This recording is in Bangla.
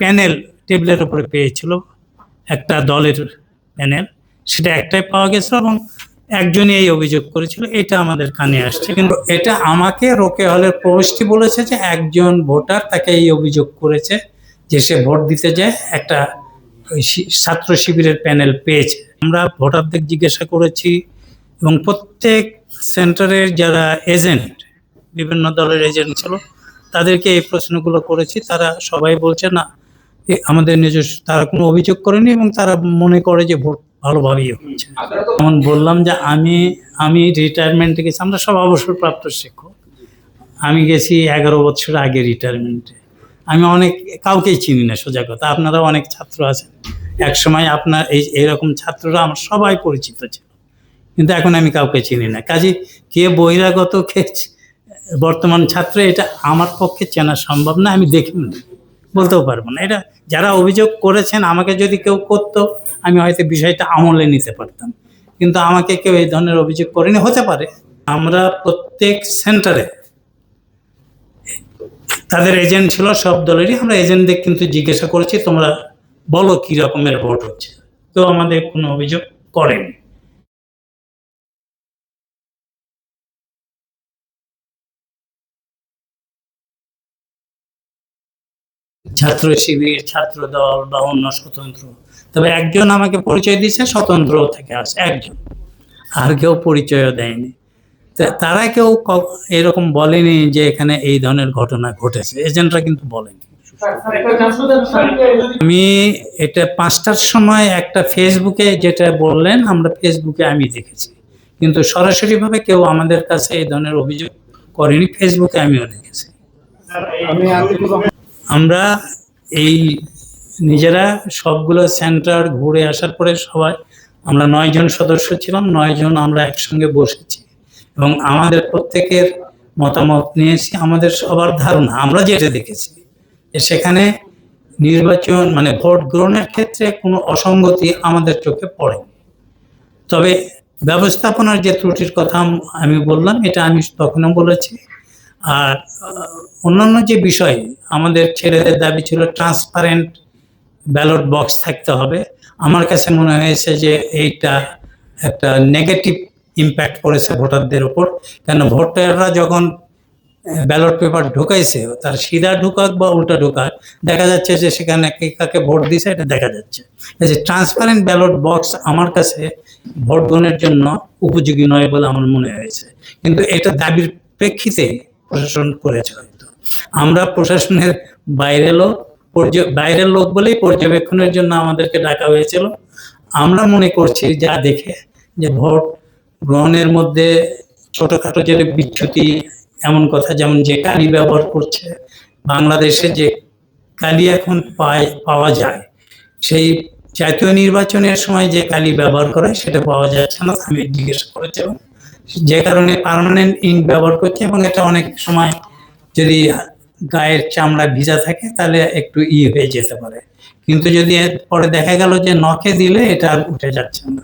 প্যানেল টেবিলের উপরে পেয়েছিল, একটা দলের প্যানেল। সেটা একটাই পাওয়া গেছিল এবং একজনই এই অভিযোগ করেছিল, এটা আমাদের কানে আসছে। কিন্তু এটা আমাকে রোকে হলের প্রবেশটি বলেছে যে একজন ভোটার তাকে এই অভিযোগ করেছে যে সে ভোট দিতে যায়, একটা ছাত্র শিবিরের প্যানেল পেয়েছে। আমরা ভোটারদের জিজ্ঞাসা করেছি এবং প্রত্যেক সেন্টারের যারা এজেন্ট, বিভিন্ন দলের এজেন্ট ছিল, তাদেরকে এই প্রশ্নগুলো করেছি। তারা সবাই বলছে, না আমাদের নিজস্ব, তারা কোনো অভিযোগ করেনি এবং তারা মনে করে যে ভোট ভালোভাবেই হচ্ছে। যেমন বললাম যে আমি আমি রিটায়ারমেন্টে গেছি আমরা সব অবসরপ্রাপ্ত শিক্ষক। আমি গেছি এগারো বছর আগে রিটায়ারমেন্টে আমি অনেক, কাউকেই চিনি না, সোজা কথা। আপনারা অনেক ছাত্র আছেন। এক সময় আপনার এই, এরকম ছাত্ররা আমার সবাই পরিচিত ছিল। কিন্তু এখন আমি কাউকে চিনি না। কাজে কে বহিরাগত, কে বর্তমান ছাত্র, এটা আমার পক্ষে চেনা সম্ভব না, আমি দেখিও না বলতেও পারব না। এটা যারা অভিযোগ করেছেন, আমাকে যদি কেউ করতো, আমি হয়তো বিষয়টা আমলে নিতে পারতাম। কিন্তু আমাকে কেউ এই ধরনের অভিযোগ করেনি, হতে পারে। আমরা প্রত্যেক সেন্টারে তাদের এজেন্ট ছিল, সব দলেরই। আমরা এজেন্টদের কিন্তু জিজ্ঞাসা করেছি, তোমরা বলো কি রকমের ভোট হচ্ছে। তো আমাদের কোনো অভিযোগ করেনি। ছাত্র শিবির, ছাত্র দল বা অন্য স্বতন্ত্র। তবে একজন আমাকে পরিচয় দিয়েছে, স্বতন্ত্র থেকে আসে একজন। আর কেউ পরিচয়ও দেয়নি। তারা কেউ এরকম বলেনি যে এখানে এই ধরনের ঘটনা ঘটেছে। এজেন্টরা কিন্তু বলেনি। আমি এটা পাঁচটার সময় একটা ফেসবুকে যেটা বললেন, আমরা ফেসবুকে আমি দেখেছি। কিন্তু সরাসরিভাবে কেউ আমাদের কাছে এই ধরনের অভিযোগ করেনি, ফেসবুকে আমিও দেখেছি। আমরা এই নিজেরা সবগুলো সেন্টার ঘুরে আসার পরে সবাই, আমরা নয়জন সদস্য ছিলাম, নয়জন আমরা একসঙ্গে বসেছি। এবং আমাদের প্রত্যেকের মতামত নিয়েছি, আমাদের সবার ধারণা, আমরা যেটা দেখেছি সেখানে নির্বাচন মানে ভোট গ্রহণের ক্ষেত্রে কোনো অসঙ্গতি আমাদের চোখে পড়েনি। তবে ব্যবস্থাপনার যে ত্রুটির কথা আমি বললাম, এটা আমি তখনও বলেছি আর অন্যান্য যে বিষয় আমাদের ছেলেদের দাবি ছিল ট্রান্সপারেন্ট ব্যালট বক্স থাকতে হবে। আমার কাছে মনে হয়েছে যে এইটা একটা নেগেটিভ ইম্প্যাক্ট পড়েছে ভোটারদের উপর। কেন ভোটাররা যখন ব্যালট পেপার ঢুকাইছে, তার সিধা ঢুকাক বা উল্টা ঢুকাক, দেখা যাচ্ছে যে সেখানে কে কাকে ভোট দিছে, এটা দেখা যাচ্ছে। যে ট্রান্সপারেন্ট ব্যালট বক্স আমার কাছে ভোট গ্রহণের জন্য উপযোগী নয় বলে আমার মনে হয়েছে। কিন্তু এটা দাবির প্রেক্ষিতে প্রশাসন করেছে হয়তো। আমরা প্রশাসনের বাইরে লোক বাইরের লোক বলেই পর্যবেক্ষণের জন্য আমাদেরকে ডাকা হয়েছিল। আমরা মনে করছি যা দেখে যে ভোট গ্রহণের মধ্যে ছোটখাটো যে বিচ্যুতি, এমন কথা যেমন যে কালি ব্যবহার করছে, বাংলাদেশে যে কালি এখন পায়, পাওয়া যায়, সেই জাতীয় নির্বাচনের সময় যে কালি ব্যবহার করে সেটা পাওয়া যাচ্ছে না, আমি জিজ্ঞেস করেছিলাম। যে কারণে পারমানেন্ট ইঙ্ক ব্যবহার করছে এবং এটা অনেক সময় যদি গায়ের চামড়া ভিজা থাকে তাহলে একটু ই হয়ে যেতে পারে। কিন্তু যদি পরে দেখা গেল যে নখে দিলে এটা উঠে যাচ্ছে না।